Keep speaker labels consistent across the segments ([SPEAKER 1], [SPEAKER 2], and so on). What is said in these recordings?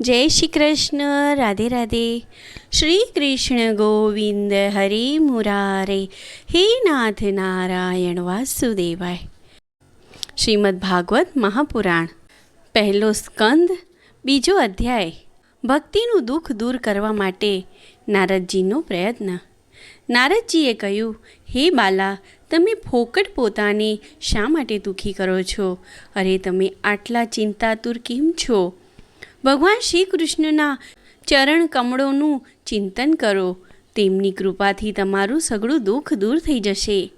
[SPEAKER 1] જય શ્રી કૃષ્ણ, રાધે રાધે. શ્રી કૃષ્ણ ગોવિંદ હરે મુરારે. હે નાથ નારાયણ વાસુદેવાય. શ્રીમદ ભાગવત મહાપુરાણ. પહેલો સ્કંદ, બીજો અધ્યાય. ભક્તિનું દુઃખ દૂર કરવા માટે નારદજીનો પ્રયત્ન. નારદજીએ કહ્યું, હે બાલા, તમે ફોકટ પોતાને શા માટે દુઃખી કરો છો? અરે, તમે આટલા ચિંતાતુર કેમ છો? ભગવાન શ્રી કૃષ્ણના ચરણ કમળોનું ચિંતન કરો. તેમની કૃપાથી તમારું સઘળું દુઃખ દૂર થઈ જશે.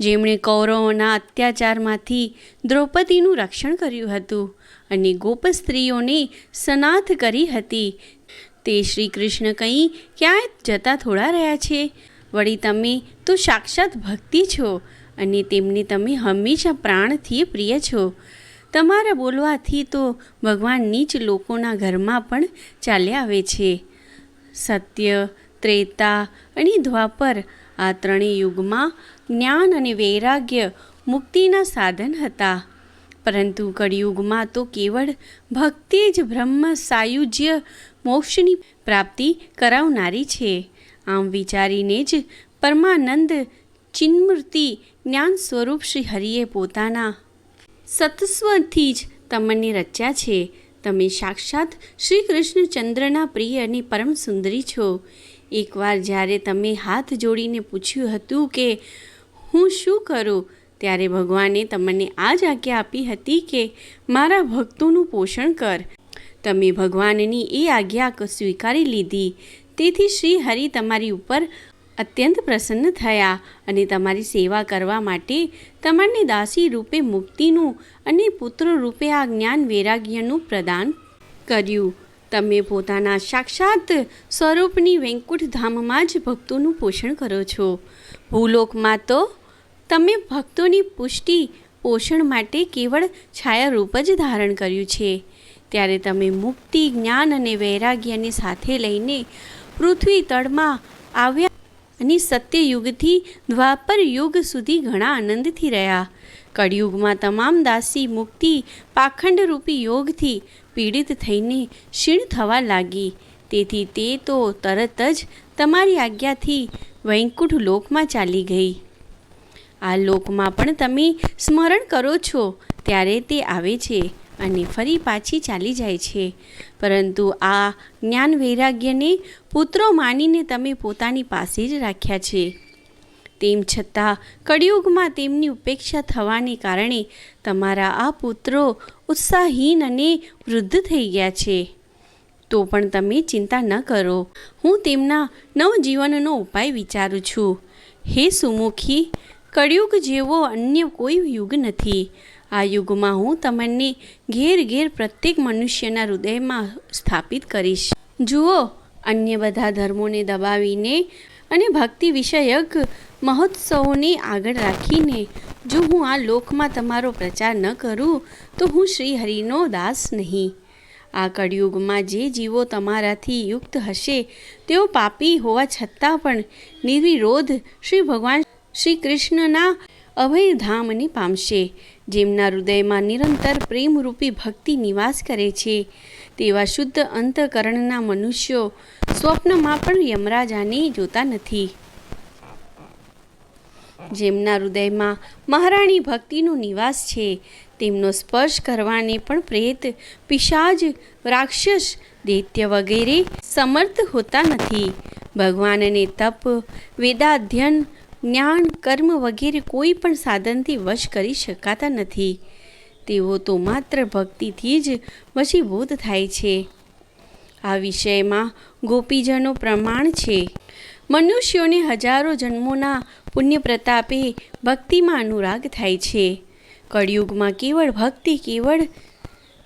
[SPEAKER 1] જેમણે કૌરવોના અત્યાચારમાંથી દ્રૌપદીનું રક્ષણ કર્યું હતું અને ગોપ સ્ત્રીઓને સનાથ કરી હતી. તે શ્રી કૃષ્ણ કંઈ ક્યાંય જતા થોડા રહ્યા છે. વળી તમે તો સાક્ષાત ભક્તિ છો અને તેમને તમે હંમેશા પ્રાણથી પ્રિય છો. તમારા બોલવાથી તો ભગવાન નીચ લોકોના ઘરમાં પણ ચાલ્યા આવે છે. સત્ય, ત્રેતા અને દ્વાપર આ ત્રણેય યુગમાં જ્ઞાન અને વૈરાગ્ય મુક્તિના સાધન હતા. પરંતુ કળિયુગમાં તો કેવળ ભક્તિ જ બ્રહ્મ સાયુજ્ય મોક્ષની પ્રાપ્તિ કરાવનારી છે. આમ વિચારીને જ પરમાનંદ ચિન્મૂર્તિ જ્ઞાન સ્વરૂપ શ્રી હરિએ પોતાના સત્સ્વથી જ તમને રચ્યા છે. તમે સાક્ષાત શ્રી કૃષ્ણચંદ્રના પ્રિય અને પરમ સુંદરી છો. એકવાર જ્યારે તમે હાથ જોડીને પૂછ્યું હતું કે, હું શું કરું? ત્યારે ભગવાને તમને આ જ આજ્ઞા આપી હતી કે, મારા ભક્તોનું પોષણ કર. તમે ભગવાનની એ આજ્ઞા સ્વીકારી લીધી. તેથી શ્રી હરિ તમારી ઉપર અત્યંત પ્રસન્ન થયા અને તમારી સેવા કરવા માટે તમારને દાસી રૂપે મુક્તિનું અને પુત્ર રૂપે આ જ્ઞાન વૈરાગ્યનું પ્રદાન કર્યું. તમે પોતાના સાક્ષાત સ્વરૂપની વેંકુટધામમાં જ ભક્તોનું પોષણ કરો છો. ભૂલોકમાં તો તમે ભક્તોની પુષ્ટિ પોષણ માટે કેવળ છાયારૂપ જ ધારણ કર્યું છે. ત્યારે તમે મુક્તિ, જ્ઞાન અને વૈરાગ્યને સાથે લઈને પૃથ્વી તળમાં આવ્યા અને સત્યયુગથી દ્વાપર યુગ સુધી ઘણા આનંદથી રહ્યા. કળિયુગમાં તમામ દાસી મુક્તિ પાખંડરૂપી યોગથી પીડિત થઈને ક્ષીણ થવા લાગી. તેથી તે તો તરત જ તમારી આજ્ઞાથી વૈકુંઠ લોકમાં ચાલી ગઈ. આ લોકમાં પણ તમે સ્મરણ કરો છો, ત્યારે તે આવે છે. અને ફરી પાછી ચાલી જાય છે. પરંતુ આ જ્ઞાન વૈરાગ્યને પુત્રો માનીને તમે પોતાની પાસે જ રાખ્યા છે. તેમ છતાં કળિયુગમાં તેમની ઉપેક્ષા થવાને કારણે તમારા આ પુત્રો ઉત્સાહહીન અને વૃદ્ધ થઈ ગયા છે. તો પણ તમે ચિંતા ન કરો. હું તેમના નવજીવનનો ઉપાય વિચારું છું. હે સુમુખી, કળિયુગ જેવો અન્ય કોઈ યુગ નથી. આ યુગમાં હું તમને ઘેર ઘેર પ્રત્યેક મનુષ્યના હૃદયમાં સ્થાપિત કરીશ. જુઓ, અન્ય બધા ધર્મોને દબાવીને અને ભક્તિ વિષયક મહોત્સવોને આગળ રાખીને જો હું આ લોકમાં તમારો પ્રચાર ન કરું, તો હું શ્રી હરિનો દાસ નહીં. આ કળિયુગમાં જે જીવો તમારાથી યુક્ત હશે, તેઓ પાપી હોવા છતાં પણ નિર્વિરોધ શ્રી ભગવાન શ્રી કૃષ્ણના અભય ધામને પામશે, જેમના હૃદયમાં નિરંતર પ્રેમરૂપી ભક્તિ નિવાસ કરે છે. તેવા શુદ્ધ અંતકરણના મનુષ્યો સ્વપ્નમાં પણ યમરાજાને જોતા નથી. જેમના હૃદયમાં મહારાણી ભક્તિનો નિવાસ છે, તેમનો સ્પર્શ કરવાને પણ પ્રેત પિશાજ રાક્ષસ, દૈત્ય વગેરે સમર્થ હોતા નથી. ભગવાનને તપ, વેદાધ્યન જ્ઞાન, કર્મ વગેરે કોઈ પણ સાધનથી વશ કરી શકાતા નથી. તેઓ તો માત્ર ભક્તિથી જ વશીભૂત થાય છે. આ વિષયમાં ગોપીજનો પ્રમાણ છે. મનુષ્યોને હજારો જન્મોના પુણ્ય પ્રતાપે ભક્તિમાં અનુરાગ થાય છે. કળિયુગમાં કેવળ ભક્તિ કેવળ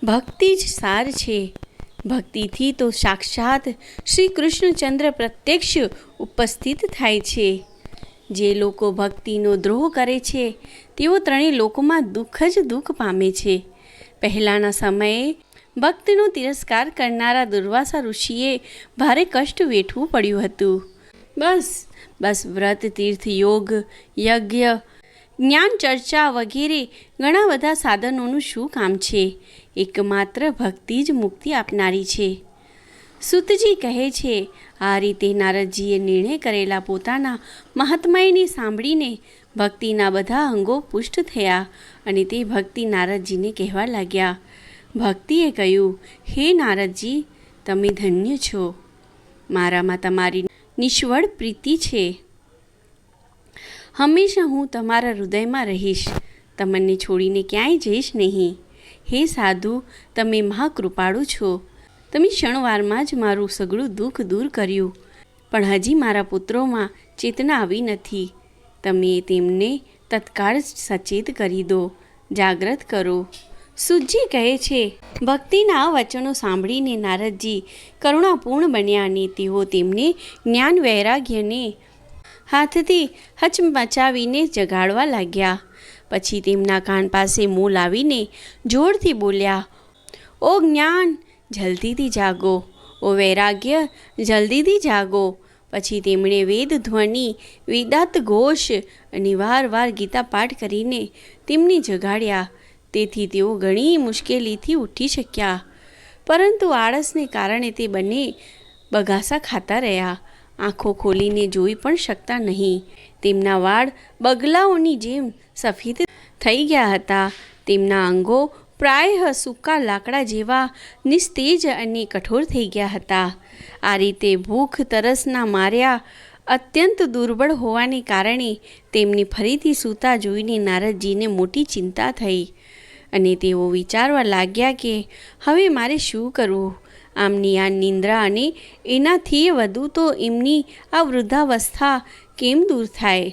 [SPEAKER 1] ભક્તિ જ સાર છે. ભક્તિથી તો સાક્ષાત શ્રી કૃષ્ણચંદ્ર પ્રત્યક્ષ ઉપસ્થિત થાય છે. જે લોકો ભક્તિનો દ્રોહ કરે છે, તેઓ ત્રણેય લોકોમાં દુઃખ જ દુઃખ પામે છે. પહેલાંના સમયે ભક્તનો તિરસ્કાર કરનારા દુર્વાસા ઋષિએ ભારે કષ્ટ વેઠવું પડ્યું હતું. બસ બસ વ્રત, તીર્થ, યોગ, યજ્ઞ, જ્ઞાન ચર્ચા વગેરે ઘણા બધા સાધનોનું શું કામ છે? એકમાત્ર ભક્તિ જ મુક્તિ આપનારી છે. સુતજી કહે છે, આ રીતે નારદજીએ નિર્ણય કરેલા પોતાના મહાત્માયને સાંભળીને ભક્તિના બધા અંગો પુષ્ટ થયા અને તે ભક્તિ નારદજીને કહેવા લાગ્યા. ભક્તિએ કહ્યું, હે નારદજી, તમે ધન્ય છો. મારામાં તમારી નિષ્ફળ પ્રીતિ છે. હંમેશા હું તમારા હૃદયમાં રહીશ. તમને છોડીને ક્યાંય જઈશ નહીં. હે સાધુ, તમે મહાકૃપાળુ છો. તમે ક્ષણવારમાં જ મારું સઘળું દુઃખ દૂર કર્યું. પણ હજી મારા પુત્રોમાં ચેતના આવી નથી. તમે તેમને તત્કાળ સચેત કરી દો. જાગ્રત કરો. સુજી કહે છે, ભક્તિના આ વચનો સાંભળીને નારદજી કરુણાપૂર્ણ બન્યા અને તેઓ તેમને જ્ઞાન વૈરાગ્યને હાથથી હચમચાવીને જગાડવા લાગ્યા. પછી તેમના કાન પાસે મોં લાવીને જોરથી બોલ્યા, ઓ જ્ઞાન જલ્દીથી જાગો. ઓ વૈરાગ્ય જલ્દીથી જાગો. પછી તેમણે વેદ ધ્વનિ, વેદાત ઘોષ અને વારવાર ગીતા પાઠ કરીને તેમને જગાડ્યા. તેથી તેઓ ઘણી મુશ્કેલીથી ઉઠી શક્યા. પરંતુ આળસને કારણે તે બંને બગાસા ખાતા રહ્યા. આંખો ખોલીને જોઈ પણ શકતા નહીં. તેમના વાળ બગલાઓની જેમ સફેદ થઈ ગયા હતા. તેમના અંગો પ્રાય સૂકા લાકડા જેવા નિસ્તેજ અને કઠોર થઈ ગયા હતા. આ રીતે ભૂખ તરસના માર્યા અત્યંત દુર્બળ હોવાને કારણે તેમની ફરીથી સૂતા જોઈને નારદજીને મોટી ચિંતા થઈ અને તેઓ વિચારવા લાગ્યા કે, હવે મારે શું કરવું? આમની આ નિંદ્રા અને એનાથી વધુ તો એમની આ વૃદ્ધાવસ્થા કેમ દૂર થાય?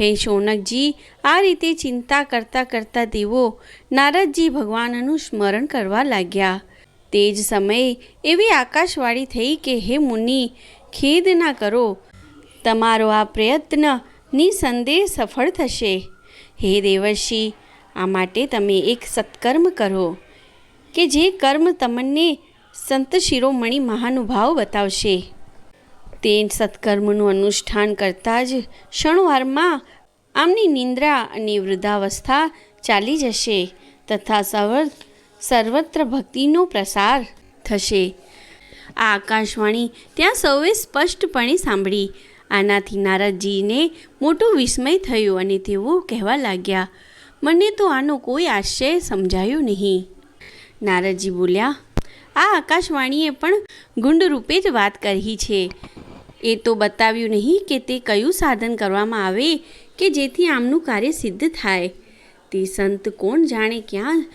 [SPEAKER 1] હે શૌનકજી, આ રીતે ચિંતા કરતાં કરતાં તેઓ નારદજી ભગવાનનું સ્મરણ કરવા લાગ્યા. તે જ સમયે એવી આકાશવાણી થઈ કે હે મુનિ, ખેદ ના કરો. તમારો આ પ્રયત્ન નિસંદેહ સફળ થશે. હે દેવર્ષિ, આ માટે તમે એક સત્કર્મ કરો, કે જે કર્મ તમને સંત શિરોમણી મહાનુભાવ બતાવશે. તે સત્કર્મનું અનુષ્ઠાન કરતાં જ ક્ષણવારમાં આમની નિંદ્રા અને વૃદ્ધાવસ્થા ચાલી જશે તથા સર્વ સર્વત્ર ભક્તિનો પ્રસાર થશે. આ આકાશવાણી ત્યાં સૌએ સ્પષ્ટપણે સાંભળી. આનાથી નારદજીને મોટું વિસ્મય થયો અને તેઓ કહેવા લાગ્યા, મને તો આનો કોઈ આશ્ચર્ય સમજાયો નહીં. નારદજી બોલ્યા, આ આકાશવાણીએ પણ ગુંડ રૂપે જ વાત કરી છે. એ તો બતાવ્યું નહીં કે તે કયું સાધન કરવામાં આવે કે જેથી આમનું કાર્ય સિદ્ધ થાય. તે સંત કોણ જાણે ક્યાં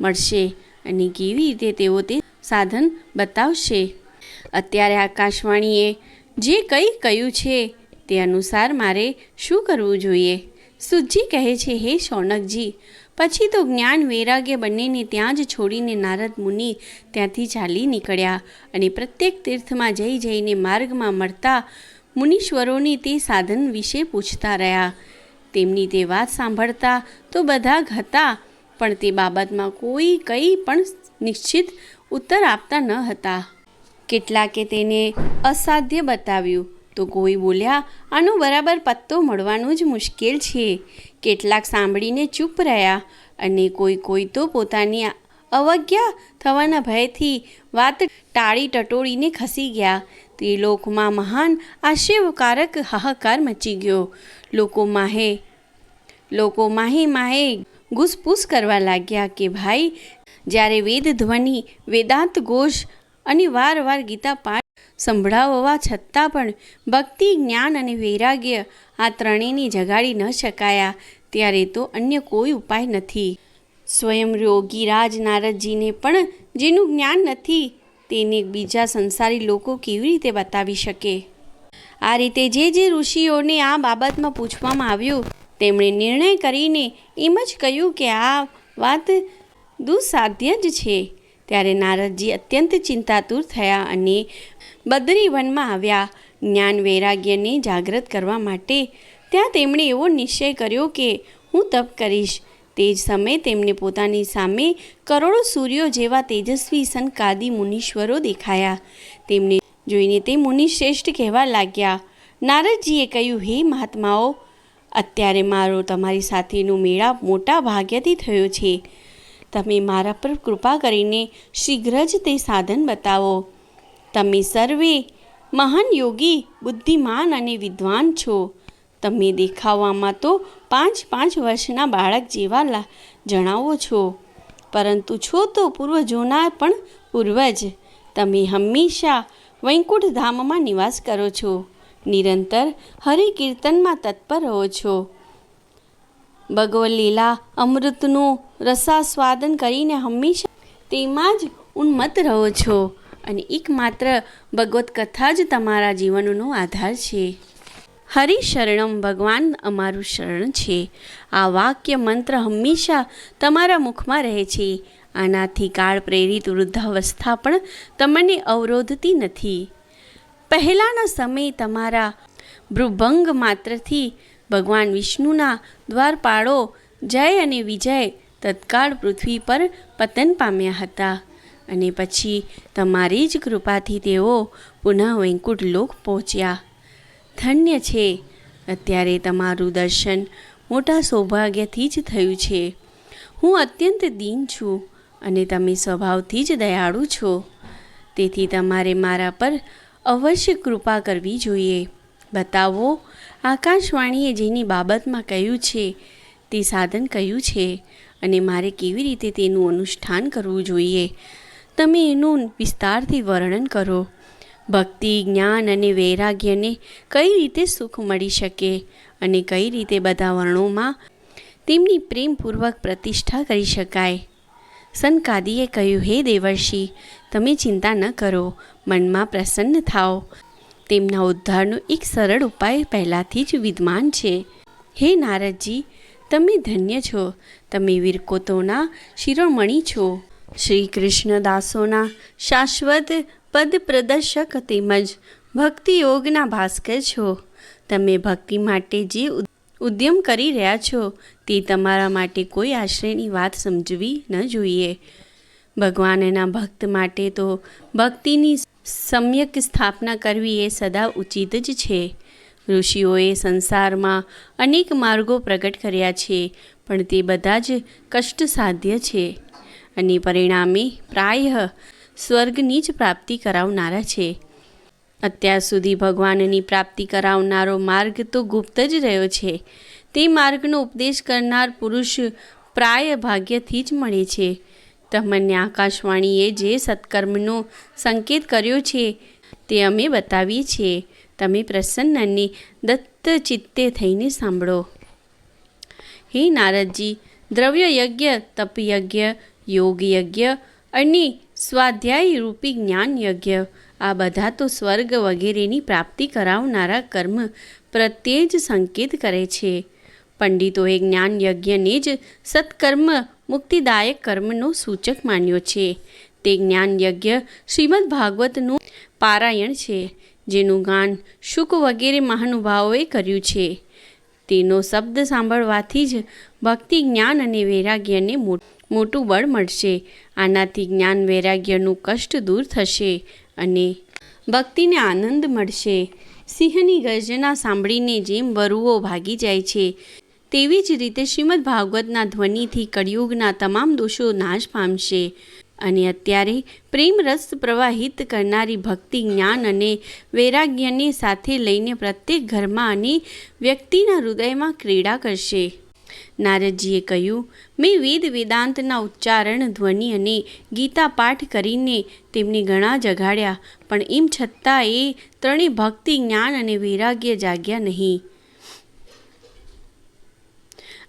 [SPEAKER 1] મળશે અને કેવી રીતે તેઓ તે સાધન બતાવશે? અત્યારે આકાશવાણીએ જે કંઈ કહ્યું છે તે અનુસાર મારે શું કરવું જોઈએ? સુજી કહે છે, હે શૌનકજી પછી તો જ્ઞાન વૈરાગ્ય બંનેને ત્યાં જ છોડીને નારદ મુનિ ત્યાંથી ચાલી નીકળ્યા અને પ્રત્યેક તીર્થમાં જઈ જઈને માર્ગમાં મળતા મુનીશ્વરોની તે સાધન વિશે પૂછતા રહ્યા. તેમની તે વાત સાંભળતા તો બધા હતા, પણ તે બાબતમાં કોઈ કંઈ પણ નિશ્ચિત ઉત્તર આપતા ન હતા. કેટલાકે તેને અસાધ્ય બતાવ્યું, તો કોઈ બોલ્યા, આનો બરાબર પત્તો મળવાનું જ મુશ્કેલ છે. કેટલાક સાંભળીને ચૂપ રહ્યા અને કોઈ કોઈ તો પોતાની અવજ્ઞા થવાના ભયથી વાત ટાળી ટટોળીને ખસી ગયા. તે લોકમાં મહાન આશ્ચર્યકારક હાહાકાર મચી ગયો. લોકો માહે લોકો માહે માહે ઘૂસપૂસ કરવા લાગ્યા કે ભાઈ, જ્યારે વેદ ધ્વનિ વેદાંત ઘોષ અને વારવાર ગીતા પાઠ સંભળાવવા છતાં પણ ભક્તિ, જ્ઞાન અને વૈરાગ્ય આ ત્રણેયની જગાડી ન શકાયા. ત્યારે તો અન્ય કોઈ ઉપાય નથી. સ્વયં યોગીરાજ નારદજીને પણ જેનું જ્ઞાન નથી, તેને બીજા સંસારી લોકો કેવી રીતે બતાવી શકે? આ રીતે જે જે ઋષિઓને આ બાબતમાં પૂછવામાં આવ્યું, તેમણે નિર્ણય કરીને એમ જ કહ્યું કે આ વાત દુઃસાધ્ય જ છે. ત્યારે નારદજી અત્યંત ચિંતાતુર થયા અને બદ્રીવનમાં આવ્યા. જ્ઞાન વૈરાગ્યને જાગૃત કરવા માટે ત્યાં તેમણે એવો નિશ્ચય કર્યો કે, હું તપ કરીશ. તે જ સમયે તેમને પોતાની સામે કરોડો સૂર્યો જેવા તેજસ્વી સનકાદી મુનીશ્વરો દેખાયા. તેમને જોઈને તે મુનિશ્રેષ્ઠ કહેવા લાગ્યા, નારદજીએ કહ્યું, હે મહાત્માઓ, અત્યારે મારો તમારી સાથેનો મેળાપ મોટા ભાગ્યથી થયો છે. તમે મારા પર કૃપા કરીને શીઘ્ર જ તે સાધન બતાવો. તમે સર્વે મહાન યોગી, બુદ્ધિમાન અને વિદ્વાન છો. તમે દેખાવામાં તો પાંચ પાંચ વર્ષના બાળક જેવા જણાવો છો. પરંતુ છો તો પૂર્વજોના પણ પૂર્વજ. તમે હંમેશા વૈકુંઠ ધામમાં નિવાસ કરો છો. નિરંતર હરિ કીર્તનમાં તત્પર રહો છો. ભગવદ લીલા, અમૃતનું રસાસ્વાદન કરીને હંમેશા તેમાં જ ઉન્મત રહો છો. અને એકમાત્ર ભગવત કથા જ તમારા જીવનનો આધાર છે. હરિ શરણમ ભગવાન અમારું શરણ છે. આ વાક્ય મંત્ર હંમેશા તમારા મુખમાં રહે છે. આનાથી કાળ પ્રેરિત વૃદ્ધાવસ્થા પણ તમને અવરોધતી નથી. પહેલાંના સમય તમારા ભૃભંગ માત્રથી ભગવાન વિષ્ણુના દ્વારપાળો જય અને વિજય તત્કાળ પૃથ્વી પર પતન પામ્યા હતા. અને પછી તમારી જ કૃપાથી તેઓ પુનઃ વૈકુંઠ લોક પહોંચ્યા. ધન્ય છે. અત્યારે તમારું દર્શન મોટા સૌભાગ્યથી જ થયું છે. હું અત્યંત દીન છું અને તમે સ્વભાવથી જ દયાળુ છો. તેથી તમારે મારા પર અવશ્ય કૃપા કરવી જોઈએ. બતાવો. આકાશવાણીએ જેની બાબતમાં કહ્યું છે, તે સાધન કયું છે અને મારે કેવી રીતે તેનું અનુષ્ઠાન કરવું જોઈએ? તમે એનું વિસ્તારથી વર્ણન કરો. ભક્તિ, જ્ઞાન અને વૈરાગ્યને કઈ રીતે સુખ મળી શકે અને કઈ રીતે બધા વર્ણોમાં તેમની પ્રેમપૂર્વક પ્રતિષ્ઠા કરી શકાય? સનકાદીએ કહ્યું, હે દેવર્ષિ, તમે ચિંતા ન કરો, મનમાં પ્રસન્ન થાઓ. તેમના ઉદ્ધારનો એક સરળ ઉપાય પહેલાંથી જ વિદ્યમાન છે. હે નારદજી, તમે ધન્ય છો. તમે વીરકોતોના શિરોમણી છો. શ્રી કૃષ્ણદાસોના શાશ્વત પદ પ્રદર્શક તેમજ ભક્તિ યોગના ભાસ્કર છો. તમે ભક્તિ માટે જે ઉદ્યમ કરી રહ્યા છો, તે તમારા માટે કોઈ આશ્રયની વાત સમજવી ન જોઈએ. ભગવાનના ભક્ત માટે તો ભક્તિની સમ્યક સ્થાપના કરવી એ સદા ઉચિત જ છે. ઋષિઓએ સંસારમાં અનેક માર્ગો પ્રગટ કર્યા છે, પણ તે બધા જ કષ્ટસાધ્ય છે અને પરિણામે પ્રાય સ્વર્ગની જ પ્રાપ્તિ કરાવનારા છે. અત્યાર સુધી ભગવાનની પ્રાપ્તિ કરાવનારો માર્ગ તો ગુપ્ત જ રહ્યો છે. તે માર્ગનો ઉપદેશ કરનાર પુરુષ પ્રાય ભાગ્યથી જ મળે છે. તમને આકાશવાણીએ જે સત્કર્મનો સંકેત કર્યો છે, તે અમે બતાવીએ છીએ. તમે પ્રસન્ન દત્ત ચિત્તે થઈને સાંભળો. હે નારદજી દ્રવ્ય યજ્ઞ તપયજ્ઞ યોગ યજ્ઞ અને સ્વાધ્યાય રૂપી જ્ઞાન યજ્ઞ આ બધા તો સ્વર્ગ વગેરેની પ્રાપ્તિ કરાવનારા કર્મ પ્રત્યે જ સંકેત કરે છે. પંડિતોએ જ્ઞાન યજ્ઞને જ સત્કર્મ મુક્તિદાયક કર્મનો સૂચક માન્યો છે. તે જ્ઞાન યજ્ઞ શ્રીમદ ભાગવતનું પારાયણ છે, જેનું ગાન શુક વગેરે મહાનુભાવોએ કર્યું છે. તેનો શબ્દ સાંભળવાથી જ ભક્તિ, જ્ઞાન અને વૈરાગ્યને મોટું બળ મળશે. આનાથી જ્ઞાન, વૈરાગ્યનું કષ્ટ દૂર થશે અને ભક્તિને આનંદ મળશે. સિંહની ગર્જના સાંભળીને જેમ વરુઓ ભાગી જાય છે તેવી જ રીતે શ્રીમદ ભાગવતના ધ્વનિથી કળિયુગના તમામ દોષો નાશ પામશે. અને અત્યારે પ્રેમ રસ પ્રવાહિત કરનારી ભક્તિ જ્ઞાન અને વૈરાગ્યને સાથે લઈને પ્રત્યેક ઘરમાં અને વ્યક્તિના હૃદયમાં ક્રીડા કરશે. નારદજીએ કહ્યું, મેં વેદ વેદાંતના ઉચ્ચારણ, ધ્વનિ અને ગીતા પાઠ કરીને તેમને ઘણા જગાડ્યા, પણ એમ છતાં એ ત્રણેય ભક્તિ, જ્ઞાન અને વૈરાગ્ય જાગ્યા નહીં.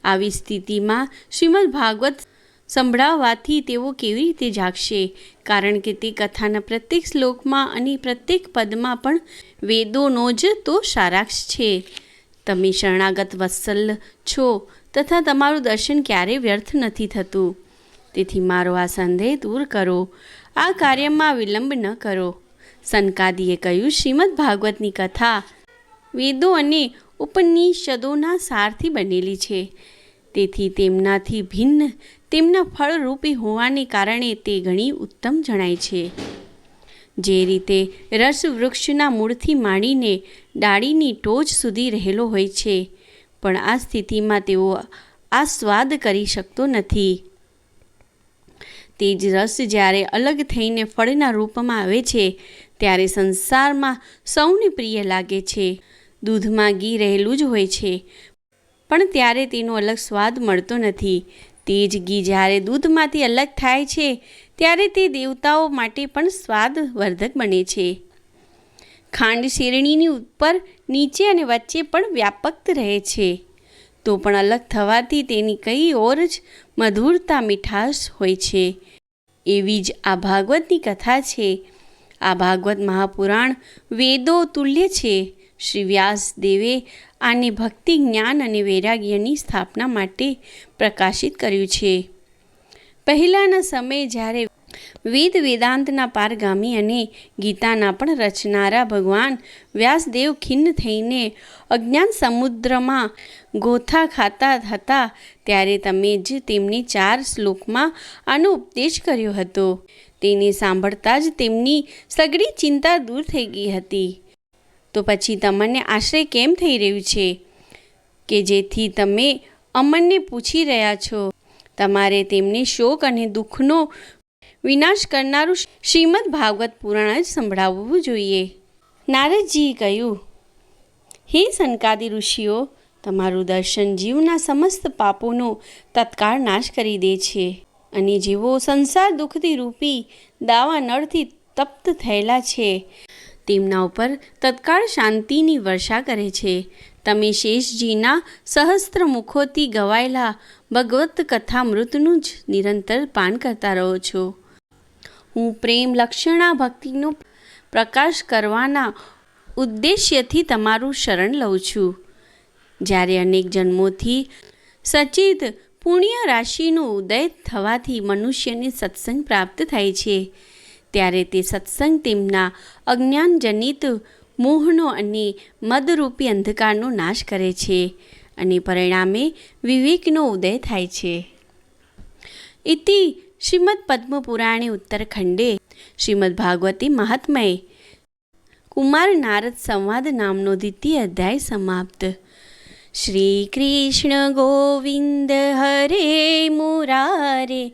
[SPEAKER 1] આવી સ્થિતિમાં શ્રીમદ ભાગવત સંભળાવવાથી તેઓ કેવી રીતે જાગશે? કારણ કે તે કથાના પ્રત્યેક શ્લોકમાં અને પ્રત્યેક પદમાં પણ વેદોનો જ તો સારાક્ષ છે. તમે શરણાગત વત્સલ છો તથા તમારું દર્શન ક્યારેય વ્યર્થ નથી થતું. તેથી મારો આ સંદેહ દૂર કરો. આ કાર્યમાં વિલંબ ન કરો. સનકાદીએ કહ્યું શ્રીમદ ભાગવતની કથા. વેદો અને ઉપનિષદોના સારથી બનેલી છે. તેથી તેમનાથી ભિન્ન, તેમના ફળરૂપી હોવાને કારણે તે ઘણી ઉત્તમ જણાય છે. જે રીતે રસ વૃક્ષના મૂળથી માંડીને ડાળીની ટોચ સુધી રહેલો હોય છે, પણ આ સ્થિતિમાં તેઓ આ સ્વાદ કરી શકતો નથી. તે જ રસ જ્યારે અલગ થઈને ફળના રૂપમાં આવે છે, ત્યારે સંસારમાં સૌને પ્રિય લાગે છે. દૂધમાં ઘી રહેલું જ હોય છે. પણ ત્યારે તેનો અલગ સ્વાદ મળતો નથી. તે જ ઘી જ્યારે દૂધમાંથી અલગ થાય છે, ત્યારે તે દેવતાઓ માટે પણ સ્વાદવર્ધક બને છે. ખાંડ શેરણીની ઉપર, નીચે અને વચ્ચે પણ વ્યાપક રહે છે. તો પણ અલગ થવાથી તેની કઈ ઓર જ મધુરતા મીઠાશ હોય છે. એવી જ આ ભાગવતની કથા છે. આ ભાગવત મહાપુરાણ વેદો તુલ્ય છે. શ્રી વ્યાસદેવે આને ભક્તિ, જ્ઞાન અને વૈરાગ્યની સ્થાપના માટે પ્રકાશિત કર્યું છે. પહેલાંના સમયે જ્યારે વેદ વેદાંતના પારગામી અને ગીતાના પણ રચનારા ભગવાન વ્યાસદેવ ખિન્ન થઈને અજ્ઞાન સમુદ્રમાં ગોથા ખાતા હતા, ત્યારે તમે જ તેમને ચાર શ્લોકમાં આનો ઉપદેશ કર્યો હતો. તેને સાંભળતા જ તેમની સગડી ચિંતા દૂર થઈ ગઈ હતી. તો પછી તમને આશ્રય કેમ થઈ રહ્યું છે? કે જેથી તમે અમનને પૂછી રહ્યા છો? તમારે તેમને શોક અને દુઃખનો વિનાશ કરનારું શ્રીમદ ભાગવત પુરાણ જ સંભળાવવું જોઈએ. નારદજીએ કહ્યું, હે સનકાદી ઋષિઓ, તમારું દર્શન જીવના સમસ્ત પાપોનો તત્કાળ નાશ કરી દે છે અને જેઓ સંસાર દુઃખથી રૂપી દાવા નળથી તપ્ત થયેલા છે તેમના ઉપર તત્કાળ શાંતિની વર્ષા કરે છે. તમે શેષજીના સહસ્ત્ર મુખોથી ગવાયેલા ભગવત કથામૃતનું જ નિરંતર પાન કરતા રહો છો. હું પ્રેમ લક્ષણા ભક્તિનો પ્રકાશ કરવાના ઉદ્દેશ્યથી તમારું શરણ લઉં છું. જ્યારે અનેક જન્મોથી સચિત પુણ્ય રાશિનો ઉદય થવાથી મનુષ્યને સત્સંગ પ્રાપ્ત થાય છે. ત્યારે તે સત્સંગ તેમના અજ્ઞાનજનિત મોહનો અને મદરૂપી અંધકારનો નાશ કરે છે અને પરિણામે વિવેકનો ઉદય થાય છે. ઇતિ શ્રીમદ પદ્મપુરાણે ઉત્તરખંડે શ્રીમદ ભાગવતી મહાત્મય કુમાર નારદ સંવાદ નામનો દ્વિતીય અધ્યાય સમાપ્ત. શ્રી કૃષ્ણ ગોવિંદ હરે મુરારે